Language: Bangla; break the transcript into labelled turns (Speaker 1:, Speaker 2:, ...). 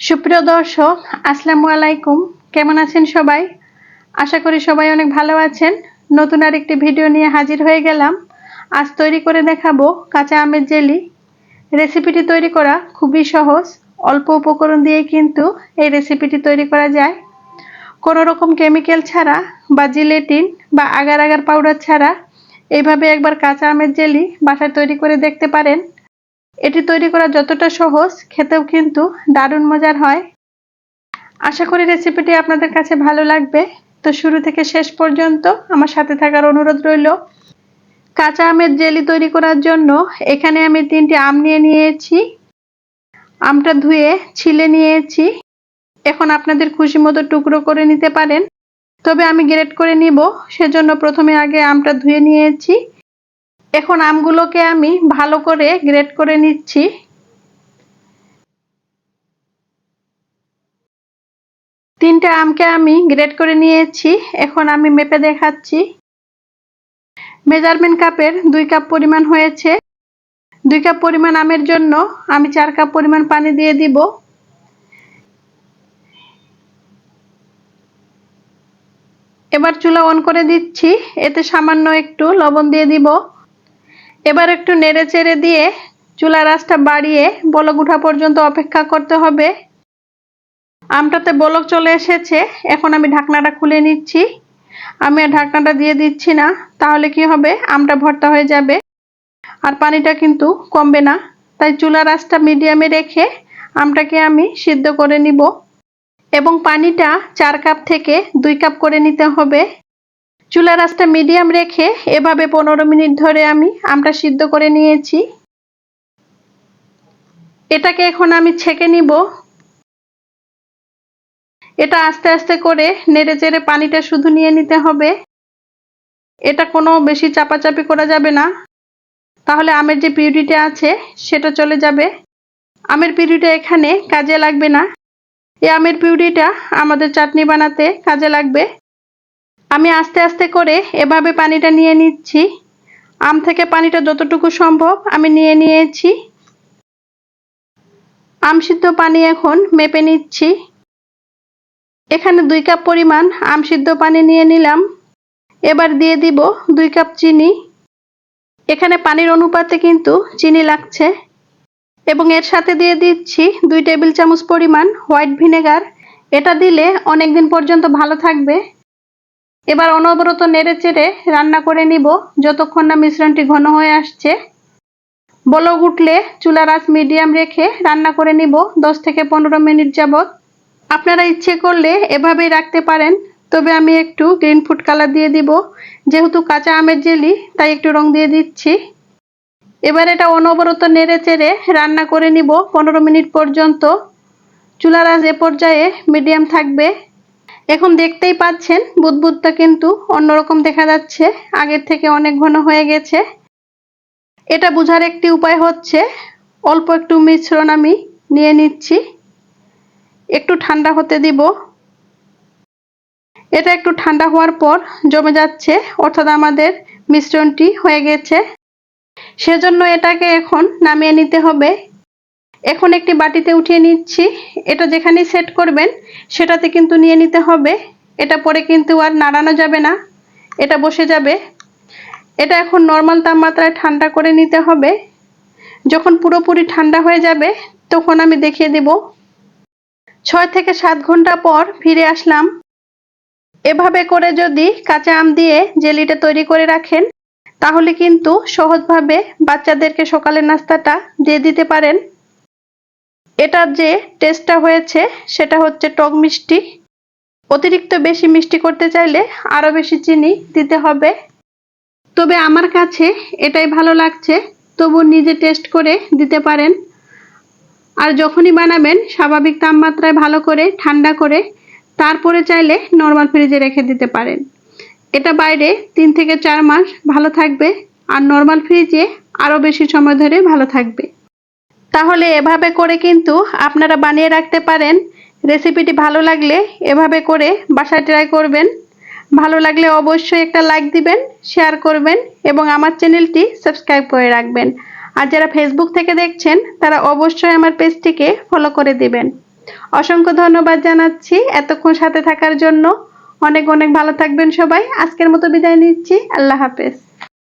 Speaker 1: সুপ্রিয় দর্শক, আসসালামু আলাইকুম। কেমন আছেন সবাই? আশা করি সবাই অনেক ভালো আছেন। নতুন আর একটি ভিডিও নিয়ে হাজির হয়ে গেলাম। আজ তৈরি করে দেখাবো কাঁচা আমের জেলি। রেসিপিটি তৈরি করা খুবই সহজ। অল্প উপকরণ দিয়ে কিন্তু এই রেসিপিটি তৈরি করা যায়। কোনো রকম কেমিক্যাল ছাড়া বা জিলেটিন বা আগার আগার পাউডার ছাড়া এইভাবে একবার কাঁচা আমের জেলি বাসায় তৈরি করে দেখতে পারেন। এটি তৈরি করা যতটা সহজ, খেতেও কিন্তু দারুণ মজার হয়। আশা করি রেসিপিটি আপনাদের কাছে ভালো লাগবে। তো শুরু থেকে শেষ পর্যন্ত আমার সাথে থাকার অনুরোধ রইল। কাঁচা আমের জেলি তৈরি করার জন্য এখানে আমি তিনটি আম নিয়ে নিয়েছি। আমটা ধুয়ে ছিলে নিয়েছি। এখন আপনাদের খুশি মতো টুকরো করে নিতে পারেন। তবে আমি গ্রেট করে নিব, সেজন্য প্রথমে আগে আমটা ধুয়ে নিয়েছি। এখন আমগুলোকে আমি ভালো করে গ্রেট করে নিচ্ছি। তিনটা আমকে আমি গ্রেট করে নিয়েছি। এখন আমি মেপে দেখাচ্ছি। মেজারমেন্ট কাপের দুই কাপ পরিমাণ হয়েছে। দুই কাপ পরিমাণ আমের জন্য আমি চার কাপ পরিমাণ পানি দিয়ে দিব। এবার চুলা অন করে দিচ্ছি। এতে সামান্য একটু লবণ দিয়ে দিব। এবার একটু নেড়ে চেড়ে দিয়ে চুলার আঁচটা বাড়িয়ে বলক উঠা পর্যন্ত অপেক্ষা করতে হবে। আমটাতে বলক চলে এসেছে, এখন আমি ঢাকনাটা খুলে নিচ্ছি। আমি আর ঢাকনাটা দিয়ে দিচ্ছি না, তাহলে কি হবে? আমটা ভর্তা হয়ে যাবে। আর পানিটা কিন্তু কমবে না। তাই চুলার আঁচটা মিডিয়ামে রেখে আমটাকে আমি সিদ্ধ করে নিব। এবং পানিটা চার কাপ থেকে দুই কাপ করে নিতে হবে। চুলার আঁচটা মিডিয়াম রেখে এভাবে পনেরো মিনিট ধরে আমি আমটা সিদ্ধ করে নিয়েছি। এটাকে এখন আমি ছেঁকে নিব। এটা আস্তে আস্তে করে নেড়ে চেড়ে পানিটা শুধু নিয়ে নিতে হবে। এটা কোনো বেশি চাপাচাপি করা যাবে না। তাহলে আমের যে পিউরিটা আছে, সেটা চলে যাবে। আমের পিউরিটা এখানে কাজে লাগবে না। এই আমের পিউরিটা আমাদের চাটনি বানাতে কাজে লাগবে। আমি আস্তে আস্তে করে এভাবে পানিটা নিয়ে নিচ্ছি। আম থেকে পানিটা যতটুকু সম্ভব আমি নিয়ে নিয়েছি। আম সিদ্ধ পানি এখন মেপে নিচ্ছি। এখানে দুই কাপ পরিমাণ আম সিদ্ধ পানি নিয়ে নিলাম। এবার দিয়ে দিব দুই কাপ চিনি। এখানে পানির অনুপাতে কিন্তু চিনি লাগছে। এবং এর সাথে দিয়ে দিচ্ছি দুই টেবিল চামচ পরিমাণ হোয়াইট ভিনেগার। এটা দিলে অনেক দিন পর্যন্ত ভালো থাকবে। এবার অনবরত নেড়ে চেড়ে রান্না করে নিব। যতক্ষণ না মিশ্রণটি ঘন হয়ে আসছে। বলক উঠলে চুলার আঁচ মিডিয়াম রেখে রান্না করে নিব দশ থেকে পনেরো মিনিট যাবত আপনারা ইচ্ছে করলে এভাবেই রাখতে পারেন, তবে আমি একটু গ্রিন ফুড কালার দিয়ে দিব। যেহেতু কাঁচা আমের জেলি, তাই একটু রং দিয়ে দিচ্ছি। এবার এটা অনবরত নেড়ে চেড়ে রান্না করে নিব পনেরো মিনিট পর্যন্ত। চুলার আঁচ এ পর্যায়ে মিডিয়াম থাকবে। এখন দেখতেই পাচ্ছেন, বুদবুদটা কিন্তু অন্যরকম দেখা যাচ্ছে। আগের থেকে অনেক ঘন হয়ে গেছে। এটা বোঝার একটি উপায় হচ্ছে, অল্প একটু মিশ্রণ আমি নিয়ে নিচ্ছি। একটু ঠান্ডা হতে দিব। এটা একটু ঠান্ডা হওয়ার পর জমে যাচ্ছে, অর্থাৎ আমাদের মিশ্রণটি হয়ে গেছে। সেজন্য এটাকে এখন নামিয়ে নিতে হবে। এখন একটি বাটিতে উঠিয়ে নিচ্ছি। এটা যেখানে সেট করবেন, সেটাতে কিন্তু নিয়ে নিতে হবে। এটা পরে কিন্তু আর নাড়ানো যাবে না। এটা বসে যাবে। এটা এখন নর্মাল তাপমাত্রায় ঠান্ডা করে নিতে হবে। যখন পুরোপুরি ঠান্ডা হয়ে যাবে, তখন আমি দেখিয়ে দেব। ছয় থেকে সাত ঘণ্টা পর ফিরে আসলাম। এভাবে করে যদি কাঁচা আম দিয়ে জেলিটা তৈরি করে রাখেন, তাহলে কিন্তু সহজভাবে বাচ্চাদেরকে সকালের নাস্তাটা দিয়ে দিতে পারেন। এটার যে টেস্টটা হয়েছে, সেটা হচ্ছে টক মিষ্টি। অতিরিক্ত বেশি মিষ্টি করতে চাইলে আরও বেশি চিনি দিতে হবে। তবে আমার কাছে এটাই ভালো লাগছে, তবু নিজে টেস্ট করে দিতে পারেন। আর যখনই বানাবেন, স্বাভাবিক তাপমাত্রায় ভালো করে, ঠান্ডা করে, তারপরে চাইলে নর্মাল ফ্রিজে রেখে দিতে পারেন। এটা বাইরে তিন থেকে চার মাস ভালো থাকবে, আর নর্মাল ফ্রিজে আরও বেশি সময় ধরে ভালো থাকবে। তাহলে এভাবে করে কিন্তু আপনারা বানিয়ে রাখতে পারেন। রেসিপিটি ভালো লাগলে এভাবে করে বাসায় ট্রাই করবেন। ভালো লাগলে অবশ্যই একটা লাইক দিবেন শেয়ার করবেন এবং আমার চ্যানেলটি সাবস্ক্রাইব করে রাখবেন। আর যারা ফেসবুক থেকে দেখছেন, তারা অবশ্যই আমার পেজটিকে ফলো করে দিবেন। অসংখ্য ধন্যবাদ জানাচ্ছি এতক্ষণ সাথে থাকার জন্য। অনেক অনেক ভালো থাকবেন সবাই। আজকের মতো বিদায় নিচ্ছি। আল্লাহ হাফেজ।